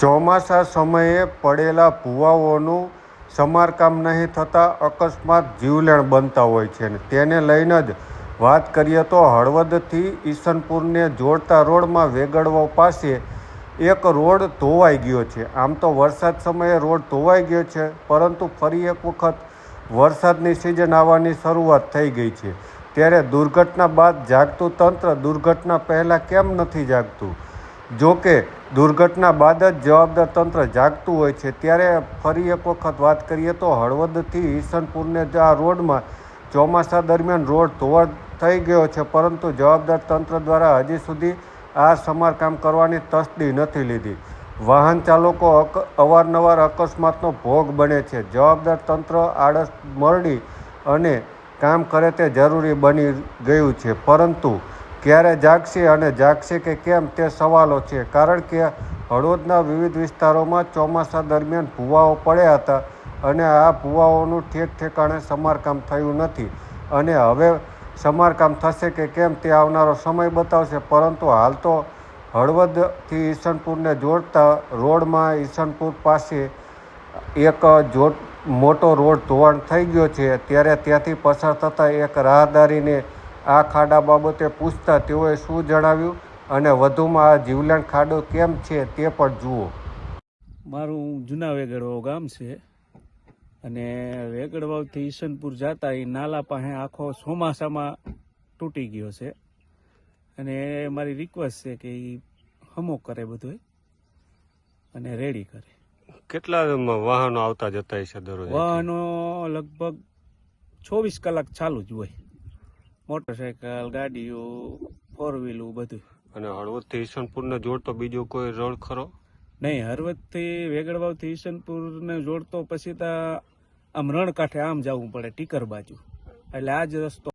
ચોમાસા સમયે પડેલા ભૂવાઓનું સમારકામ નહીં થતાં અકસ્માત જીવલેણ બનતા હોય છે તેને લઈને જ વાત કરીએ તો હળવદથી ઈસનપુરને જોડતા રોડમાં વેગડવા પાસે એક રોડ ધોવાઈ ગયો છે. આમ તો વરસાદ સમયે રોડ ધોવાઈ ગયો છે, પરંતુ ફરી એક વખત વરસાદની સિઝન આવવાની શરૂઆત થઈ ગઈ છે. ત્યારે દુર્ઘટના બાદ જાગતું તંત્ર દુર્ઘટના પહેલાં કેમ નથી જાગતું? જો કે દુર્ઘટના બાદ જ જવાબદાર તંત્ર જાગતું હોય છે. ત્યારે ફરી એક વખત વાત કરીએ તો હળવદથી ઈસનપુરને આ રોડમાં ચોમાસા દરમિયાન રોડ ધોવા થઈ ગયો છે, પરંતુ જવાબદાર તંત્ર દ્વારા હજી સુધી આ સમારકામ કરવાની તસ્દી નથી લીધી. વાહન ચાલકો અવારનવાર અકસ્માતનો ભોગ બને છે. જવાબદાર તંત્ર આળસ મરડી અને કામ કરે તે જરૂરી બની ગયું છે. પરંતુ ક્યારે જાગશે અને જાગશે કે કેમ તે સવાલો છે. કારણ કે હળવદના વિવિધ વિસ્તારોમાં ચોમાસા દરમિયાન ભૂવાઓ પડ્યા હતા અને આ ભૂવાઓનું ઠેક ઠેકાણે સમારકામ થયું નથી. અને હવે સમારકામ થશે કે કેમ તે આવનારો સમય બતાવશે. પરંતુ હાલ તો હળવદથી ઈસનપુરને જોડતા રોડમાં ઈસનપુર પાસે એક જો, મોટો રોડ ધોવાણ થઈ ગયો છે. ત્યારે ત્યાંથી પસાર થતાં એક રાહદારીને આ ખાડા બાબતે પૂછતા તેઓએ શું જણાવ્યું અને વધુમાં આ જીવલેણ ખાડો કેમ છે તે પણ જુઓ. મારું જૂના વેગડવાવ ગામ છે અને વેગડવાવથી ઈશનપુર જતા એ નાલા પાસે આખો ચોમાસામાં તૂટી ગયો છે. અને મારી રિક્વેસ્ટ છે કે એ હમો કરે બધું અને રેડી કરે. કેટલા વાહનો આવતા જતા હશે દરરોજ? વાહનો લગભગ ચોવીસ કલાક ચાલુ જ હોય. મોટરસાયકલ ગાડીઓ ફોર વ્હીલું બધું. અને હળવદથી ઈસનપુરને જોડતો બીજો કોઈ રોડ ખરો? નહીં હળવદથી વેગડવાવથી ઈસનપુરને જોડતો પછી તો આમ રણ કાંઠે આમ જવું પડે ટીકર બાજુ. એટલે આ જ રસ્તો